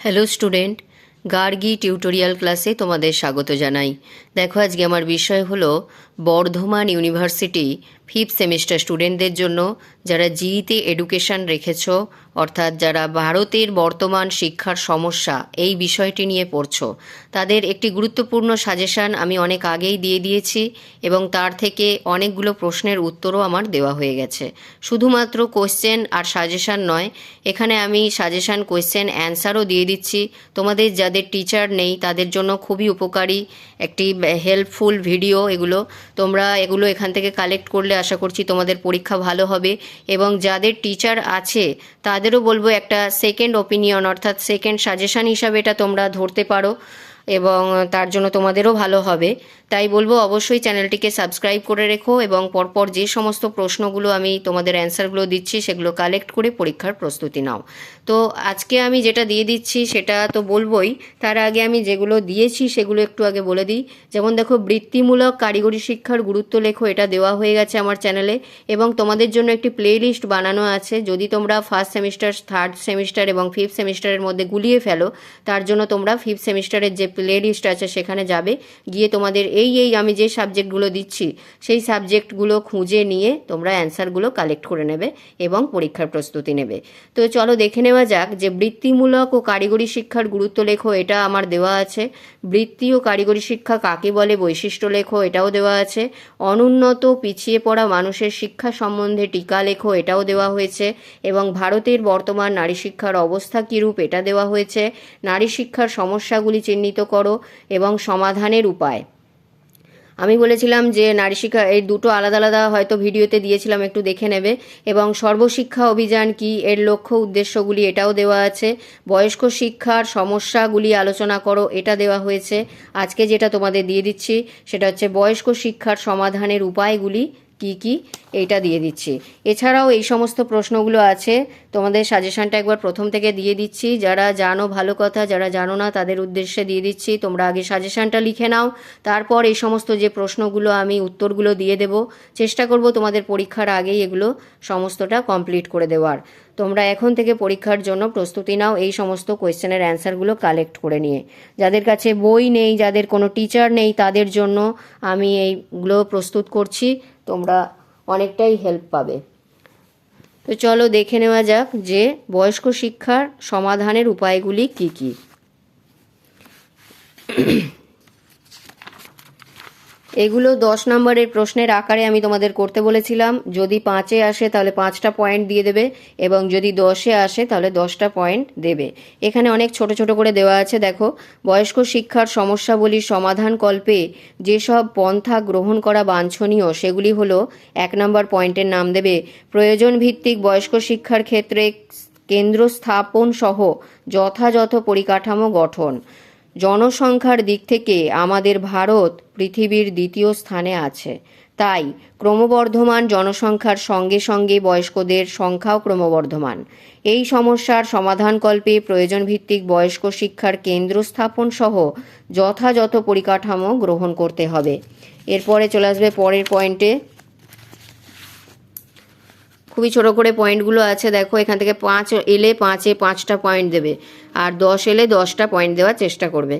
Hello student Gargi tutorial ক্লাসে তোমাদের স্বাগত জানাই। দেখো, আজকে আমার বিষয় হলো বর্ধমান ইউনিভার্সিটি ফিফথ সেমিস্টার স্টুডেন্টদের জন্য যারা জিইতে এডুকেশন রেখেছ, অর্থাৎ যারা ভারতের বর্তমান শিক্ষার সমস্যা এই বিষয়টি নিয়ে পড়ছ, তাদের একটি গুরুত্বপূর্ণ সাজেশান আমি অনেক আগেই দিয়ে দিয়েছি এবং তার থেকে অনেকগুলো প্রশ্নের উত্তরও আমার দেওয়া হয়ে গেছে। শুধুমাত্র কোশ্চেন আর সাজেশান নয়, এখানে আমি সাজেশান, কোশ্চেন, অ্যান্সারও দিয়ে দিচ্ছি। তোমাদের যাদের টিচার নেই, তাদের জন্য খুবই উপকারী একটি হেল্পফুল ভিডিও এগুলো। তোমরা এগুলো এখান থেকে কালেক্ট করলে আশা করছি তোমাদের পরীক্ষা ভালো হবে এবং যাদের টিচার আছে, তাদেরও বলব একটা সেকেন্ড ওপিনিয়ন অর্থাৎ সেকেন্ড সাজেশান হিসাবে এটা তোমরা ধরতে পারো। এবং তার জন্য তোমাদেরও ভালো হবে। তাই বলব, অবশ্যই চ্যানেলটিকে সাবস্ক্রাইব করে রেখো এবং পরপর যে সমস্ত প্রশ্নগুলো আমি তোমাদের অ্যান্সারগুলো দিচ্ছি, সেগুলো কালেক্ট করে পরীক্ষার প্রস্তুতি নাও। তো আজকে আমি যেটা দিয়ে দিচ্ছি, সেটা তো বলবোই। তার আগে আমি যেগুলো দিয়েছি, সেগুলো একটু আগে বলে দিই। যেমন দেখো, বৃত্তিমূলক কারিগরি শিক্ষার গুরুত্ব লেখো, এটা দেওয়া হয়ে গেছে আমার চ্যানেলে। এবং তোমাদের জন্য একটি প্লে লিস্ট বানানো আছে। যদি তোমরা ফার্স্ট সেমিস্টার থার্ড সেমিস্টার এবং ফিফথ সেমিস্টারের মধ্যে গুলিয়ে ফেলো, তার জন্য তোমরা ফিফথ সেমিস্টারের যে প্লে লিস্ট আছে, সেখানে যাবে। গিয়ে তোমাদের এই এই আমি যে সাবজেক্টগুলো দিচ্ছি, সেই সাবজেক্টগুলো খুঁজে নিয়ে তোমরা অ্যান্সারগুলো কালেক্ট করে নেবে এবং পরীক্ষার প্রস্তুতি নেবে। তো চলো দেখে নেওয়া যাক যে বৃত্তিমূলক ও কারিগরি শিক্ষার গুরুত্ব লেখো, এটা আমার দেওয়া আছে। বৃত্তি ও কারিগরি শিক্ষা কাকে বলে? বৈশিষ্ট্য লেখো, এটাও দেওয়া আছে। অনুন্নত পিছিয়ে পড়া মানুষের শিক্ষা সম্বন্ধে টিকা লেখো, এটাও দেওয়া হয়েছে। এবং ভারতের বর্তমান নারী শিক্ষার অবস্থা কীরূপ, এটা দেওয়া হয়েছে। নারী শিক্ষার সমস্যাগুলি চিহ্নিত করো এবং সমাধানের উপায়। আমি বলেছিলাম যে নারী শিক্ষা, এই দুটো আলাদা আলাদা হয়তো ভিডিওতে দিয়েছিলাম, একটু দেখে নেবে। এবং সর্বশিক্ষা অভিযান কি, এর লক্ষ্য উদ্দেশ্যগুলি এটাও দেওয়া আছে। বয়স্ক শিক্ষার সমস্যাগুলি আলোচনা করো, এটা দেওয়া হয়েছে। আজকে যেটা তোমাদের দিয়ে দিচ্ছি, সেটা হচ্ছে বয়স্ক শিক্ষার সমাধানের উপায়গুলি কি কি এইটা দিয়ে দিচ্ছি। এছাড়াও এই সমস্ত প্রশ্নগুলো আছে, তোমাদের সাজেশনটা একবার প্রথম থেকে দিয়ে দিচ্ছি। যারা জানো ভালো কথা, যারা জানো না, তাদের উদ্দেশ্যে দিয়ে দিচ্ছি। তোমরা আগে সাজেশনটা লিখে নাও, তারপর এই সমস্ত যে প্রশ্নগুলো আমি উত্তরগুলো দিয়ে দেব, চেষ্টা করব তোমাদের পরীক্ষার আগেই এগুলো সমস্তটা কমপ্লিট করে দেওয়ার। তোমরা এখন থেকে পরীক্ষার জন্য প্রস্তুতি নাও এই সমস্ত কোয়েশ্চেনের অ্যান্সারগুলো কালেক্ট করে নিয়ে। যাদের কাছে বই নেই, যাদের কোনো টিচার নেই, তাদের জন্য আমি এইগুলো প্রস্তুত করছি। তোমরা অনেকটাই হেল্প পাবে। তো চলো দেখে নেওয়া যাক যে বয়স্ক শিক্ষার সমাধানের উপায়গুলি কি কি। এগুলো দশ নম্বরের প্রশ্নের আকারে আমি তোমাদের করতে বলেছিলাম। যদি পাঁচে আসে তাহলে পাঁচটা পয়েন্ট দিয়ে দেবে এবং যদি দশে আসে তাহলে দশটা পয়েন্ট দেবে। এখানে অনেক ছোট ছোট করে দেওয়া আছে, দেখো। বয়স্ক শিক্ষার সমস্যাবলীর সমাধান কল্পে যেসব পন্থা গ্রহণ করা বাঞ্ছনীয়, সেগুলি হলো, এক নম্বর পয়েন্টের নাম দেবে, প্রয়োজন ভিত্তিক বয়স্ক শিক্ষার ক্ষেত্রে কেন্দ্র স্থাপন সহ যথাযথ পরিকাঠামো গঠন। জনসংখ্যার দিক থেকে আমাদের ভারত পৃথিবীর দ্বিতীয় স্থানে আছে। তাই ক্রমবর্ধমান জনসংখ্যার সঙ্গে সঙ্গে বয়স্কদের সংখ্যাও ক্রমবর্ধমান। এই সমস্যার সমাধানকল্পে প্রয়োজন ভিত্তিক বয়স্ক শিক্ষার কেন্দ্র স্থাপন সহ যথাযথ পরিকাঠামো গ্রহণ করতে হবে। এরপরে চলে আসবে পরের পয়েন্টে। খুবই ছোট করে পয়েন্টগুলো আছে, দেখো এখান থেকে পাঁচ এলে পাঁচে পাঁচটা পয়েন্ট দেবে, আর দশ এলে দশটা পয়েন্ট দেওয়ার চেষ্টা করবে।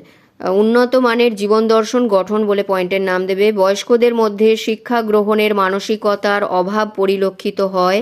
উন্নত মানের জীবন দর্শন গঠন বলে পয়েন্টের নাম দেবে। বয়স্কদের মধ্যে শিক্ষা গ্রহণের মানসিকতার অভাব পরিলক্ষিত হয়।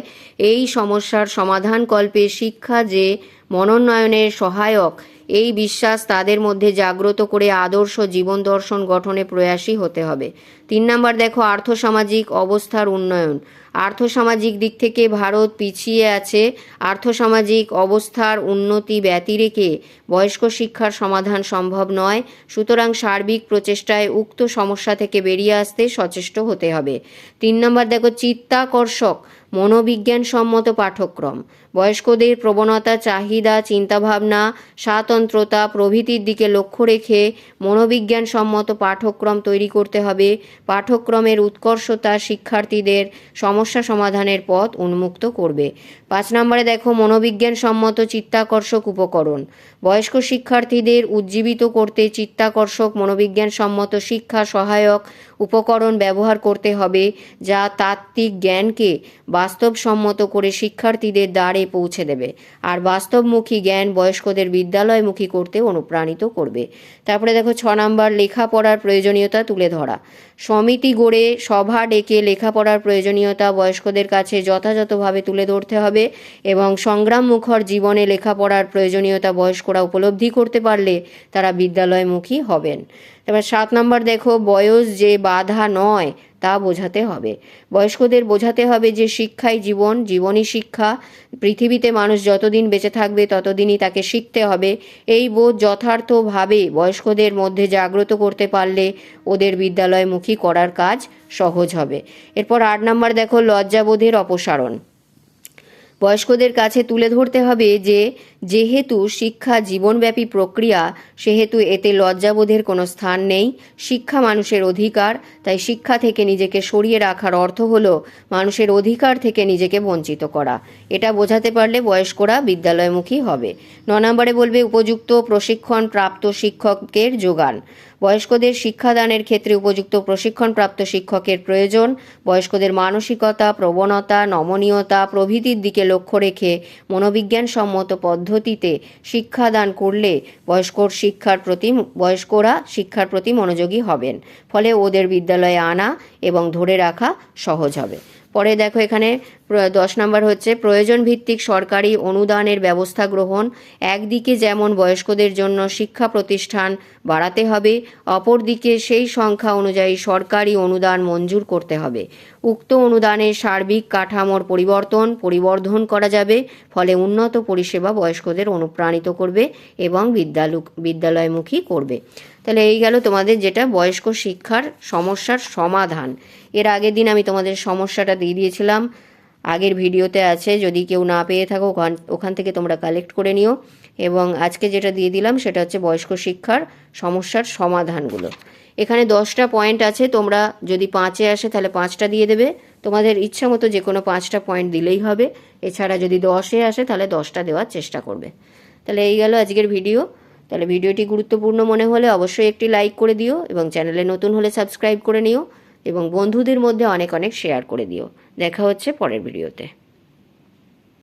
এই সমস্যার সমাধান কল্পে শিক্ষা যে মনোন্নয়নের সহায়ক এই বিশ্বাস তাদের মধ্যে জাগ্রত করে আদর্শ জীবন দর্শন গঠনে প্রয়াসী হতে হবে। তিন নাম্বার দেখো, আর্থসামাজিক অবস্থার উন্নয়ন। আর্থসামাজিক দিক থেকে ভারত পিছিয়ে আছে। আর্থসামাজিক অবস্থার উন্নতি ব্যতি রেখে বয়স্ক শিক্ষার সমাধান সম্ভব নয়। সুতরাং সার্বিক প্রচেষ্টায় উক্ত সমস্যা থেকে বেরিয়ে আসতে সচেষ্ট হতে হবে। তিন নম্বর দেখো, চিত্তাকর্ষক। মনোবিজ্ঞান সম্মত পাঠ্যক্রম। বয়স্কদের প্রবণতা, চাহিদা, চিন্তাভাবনা, স্বাতন্ত্রতা প্রভৃতির দিকে লক্ষ্য রেখে মনোবিজ্ঞান সম্মত পাঠ্যক্রম তৈরি করতে হবে। পাঠ্যক্রমের উৎকর্ষতা শিক্ষার্থীদের সমস্যা সমাধানের পথ উন্মুক্ত করবে। পাঁচ নম্বরে দেখো, মনোবিজ্ঞানসম্মত চিত্তাকর্ষক উপকরণ। বয়স্ক শিক্ষার্থীদের উজ্জীবিত করতে চিত্তাকর্ষক, মনোবিজ্ঞানসম্মত শিক্ষা সহায়ক উপকরণ ব্যবহার করতে হবে, যা তাত্ত্বিক জ্ঞানকে বাস্তবসম্মত করে শিক্ষার্থীদের দ্বারে পৌঁছে দেবে। আর বাস্তবমুখী জ্ঞান বয়স্কদের বিদ্যালয়মুখী করতে অনুপ্রাণিত করবে। তারপরে দেখো, ছ নম্বর, লেখাপড়ার প্রয়োজনীয়তা তুলে ধরা। সমিতি গড়ে সভা ডেকে লেখাপড়ার প্রয়োজনীয়তা বয়স্কদের কাছে যথাযথভাবে তুলে ধরতে হবে এবং সংগ্রাম মুখর জীবনে লেখাপড়ার প্রয়োজনীয়তা বয়স্করা উপলব্ধি করতে পারলে তারা বিদ্যালয়মুখী হবেন। এবার সাত নম্বর দেখো, বয়স যে বাধা নয়, তা বোঝাতে হবে। বয়স্কদের বোঝাতে হবে যে শিক্ষাই জীবন, জীবনই শিক্ষা। পৃথিবীতে মানুষ যতদিন বেঁচে থাকবে, ততদিনই তাকে শিখতে হবে। এই বোধ যথার্থভাবে বয়স্কদের মধ্যে জাগ্রত করতে পারলে ওদের বিদ্যালয়মুখী করার কাজ সহজ হবে। এরপর আট নম্বর দেখো লজ্জাবোধের অপসারণ। বয়স্কদের কাছে তুলে ধরতে হবে যে যেহেতু শিক্ষা জীবনব্যাপী প্রক্রিয়া, সেহেতু এতে লজ্জাবোধের কোনো স্থান নেই। শিক্ষা মানুষের অধিকার, তাই শিক্ষা থেকে নিজেকে সরিয়ে রাখার অর্থ হলো মানুষের অধিকার থেকে নিজেকে বঞ্চিত করা। এটা বোঝাতে পারলে বয়স্করা বিদ্যালয়মুখী হবে। ন নম্বরে বলবে, উপযুক্ত প্রশিক্ষণ প্রাপ্ত শিক্ষকের যোগান। বয়স্কদের শিক্ষাদানের ক্ষেত্রে উপযুক্ত প্রশিক্ষণপ্রাপ্ত শিক্ষকের প্রয়োজন। বয়স্কদের মানসিকতা, প্রবণতা, নমনীয়তা প্রভৃতির দিকে লক্ষ্য রেখে মনোবিজ্ঞানসম্মত পদ্ধতিতে শিক্ষাদান করলে বয়স্কর শিক্ষার প্রতি বয়স্করা শিক্ষার প্রতি মনোযোগী হবেন। ফলে ওদের বিদ্যালয়ে আনা এবং ধরে রাখা সহজ হবে। পরে দেখো এখানে দশ নম্বর হচ্ছে প্রয়োজন ভিত্তিক সরকারি অনুদানের ব্যবস্থা গ্রহণ। একদিকে যেমন বয়স্কদের জন্য শিক্ষা প্রতিষ্ঠান বাড়াতে হবে, অপরদিকে সেই সংখ্যা অনুযায়ী সরকারি অনুদান মঞ্জুর করতে হবে। উক্ত অনুদানের সার্বিক কাঠামোর পরিবর্তন, পরিবর্ধন করা যাবে, ফলে উন্নত পরিষেবা বয়স্কদের অনুপ্রাণিত করবে এবং বিদ্যালয় বিদ্যালয়মুখী করবে। তাহলে এই গেল তোমাদের যেটা বয়স্ক শিক্ষার সমস্যার সমাধান। এর আগের দিন আমি তোমাদের সমস্যাটা দিয়ে দিয়েছিলাম। আগের ভিডিওতে আছে, যদি কেউ না পেয়ে থাকো, ওখান ওখান থেকে তোমরা কালেক্ট করে নিও। এবং আজকে যেটা দিয়ে দিলাম, সেটা হচ্ছে বয়স্ক শিক্ষার সমস্যার সমাধানগুলো। এখানে দশটা পয়েন্ট আছে, তোমরা যদি পাঁচে আসে, তাহলে পাঁচটা দিয়ে দেবে। তোমাদের ইচ্ছা মতো যে কোনো পাঁচটা পয়েন্ট দিলেই হবে। এছাড়া যদি দশে আসে, তাহলে দশটা দেওয়ার চেষ্টা করবে। তাহলে এই গেল আজকের ভিডিও। তাহলে ভিডিওটি গুরুত্বপূর্ণ মনে হলে অবশ্যই একটি লাইক করে দিও এবং চ্যানেলে নতুন হলে সাবস্ক্রাইব করে নিও। এবং বন্ধুদের মধ্যে অনেক অনেক শেয়ার করে দিও। দেখা হচ্ছে পরের ভিডিওতে